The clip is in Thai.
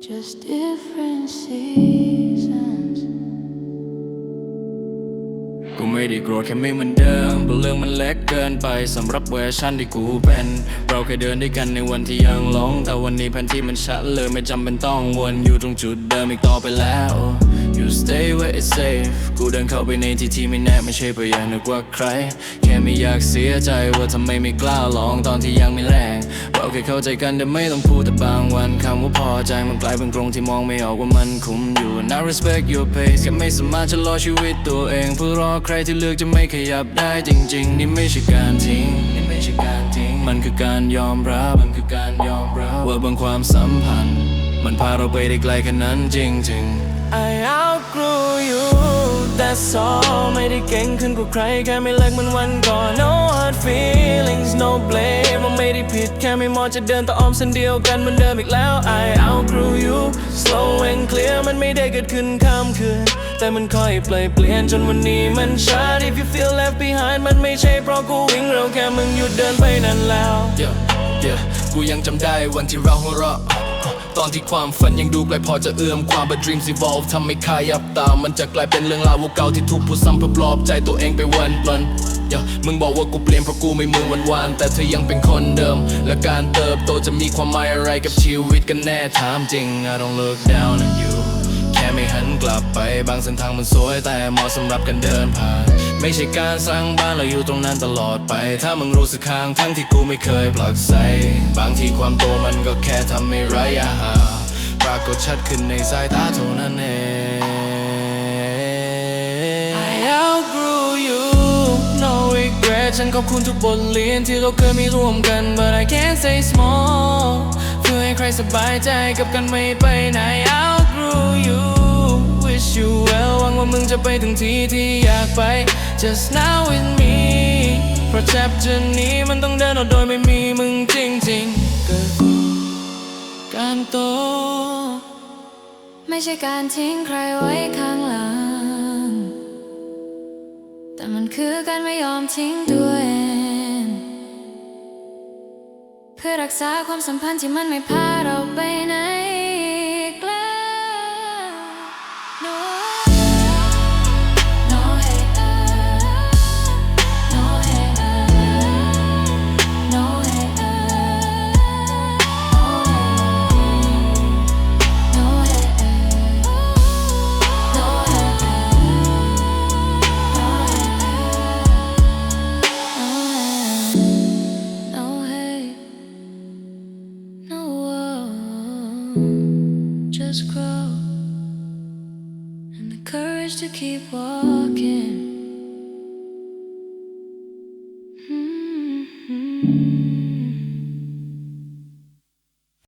different seasons. กูไม่ได้โกรธแค่ไม่เหมือนเดิมเพระเรื่องมันเล็กเกินไปสำหรับเวอร์ชันที่กูเป็น เราเคยเดินด้วยกันในวันที่ยังหลง แต่วันนี้แผนที่มันชัดเลยไม่จำเป็นต้องวนอยู่ตรงจุดเดิมอีกต่อไปแล้ว You stay where it's safe กูเดินเข้าไปในที่ที่ไม่แน่ไม่ใช่เพราะอยากนึกว่าใคร แค่ไม่อยากเสียใจว่าทำไมไม่กล้าลองตอนที่ยังไม่แรงเราแค่เข้าใจกันแต่ไม่ต้องพูดแต่บางวันคำว่าพอใจมันกลายเป็นกรงที่มองไม่ออกว่ามันคุมอยู่ And I respect your pace แค่ไม่สามารถจะรอชีวิตตัวเอง เพื่อรอใครที่เลือกจะไม่ขยับได้จริง ๆ นี่ไม่ใช่การทิ้งนี่ไม่ใช่การทิ้ง มันคือการยอมรับมันคือการยอมรับว่าบางความสัมพันธ์ มันพาเราไปได้ไกลแค่นั้นจริง ๆ I outgrew you that's all ไม่ได้เก่งขึ้นกว่าใครแค่ไม่เลิกเหมันวันก่อน no hard feelings no blame ว่าไม่ได้ผิดแค่ไม่มองจะเดินต่ออ้อมเส้นเดียวกันเหมือนเดิมอีกแล้ว I outgrew you slow and clear มันไม่ได้เกิดขึ้นข้ามคืนแต่มันค่อยเปลี่ยนเปลี่ยนจนวันนี้มันชัด if you feel left behind มันไม่ใช่เพราะกูวิ่งเร็วแค่มึงหยุดเดินไปนั่นแล้ว yeah yeah กูยังจำได้วันที่เราหัวเราะ ตอนที่ความฝันยังดูไกลพอจะเอื้อมความ but dreams evolve ทำให้ขยับตามมันจะกลายเป็นเรื่องราวเก่าที่ถูกพูดซ้ำเพื่อปลอบใจตัวเองไปวันวันอย่ามึงบอกว่ากูเปลี่ยนเพราะกูไม่เหมือนวันวานแต่เธอยังเป็นคนเดิม และการเติบโตจะมีความหมายอะไรกับชีวิตกันแน่ถามจริง I don't look down แค่ไม่หันกลับไป บางเส้นทางมันสวยแต่เหมาะสำหรับการเดินผ่าน ไม่ใช่การสร้างบ้านเราอยู่ตรงนั้นตลอดไป ถ้ามึงรู้สึกข้างทั้งที่กูไม่เคยผลักใสบางทีความโตมันก็แค่ทำให้ไรอาหาปรากฏชัดขึ้นในสายตาเท่านั้นเอง I outgrew you no regret ฉันขอบคุณทุกบทเรียนที่เราเคยมีร่วมกัน เพื่อใครสบายใจกับกันไม่ไปไหน outgrew you wish you well หวังว่ามึงจะไปถึงที่ที่อยากไป just now with me เพราะ chapter นี้มันต้องเดินเอาโดยไม่มีมึงจริงๆเกิดการโต ไม่ใช่การทิ้งใครไว้ข้างหลัง แต่มันคือการไม่ยอมทิ้งตัวเอง เพื่อรักษาความสัมพันธ์ที่มันไม่พาเราไปไหน Just grow and the courage to keep walking. Mm-hmm.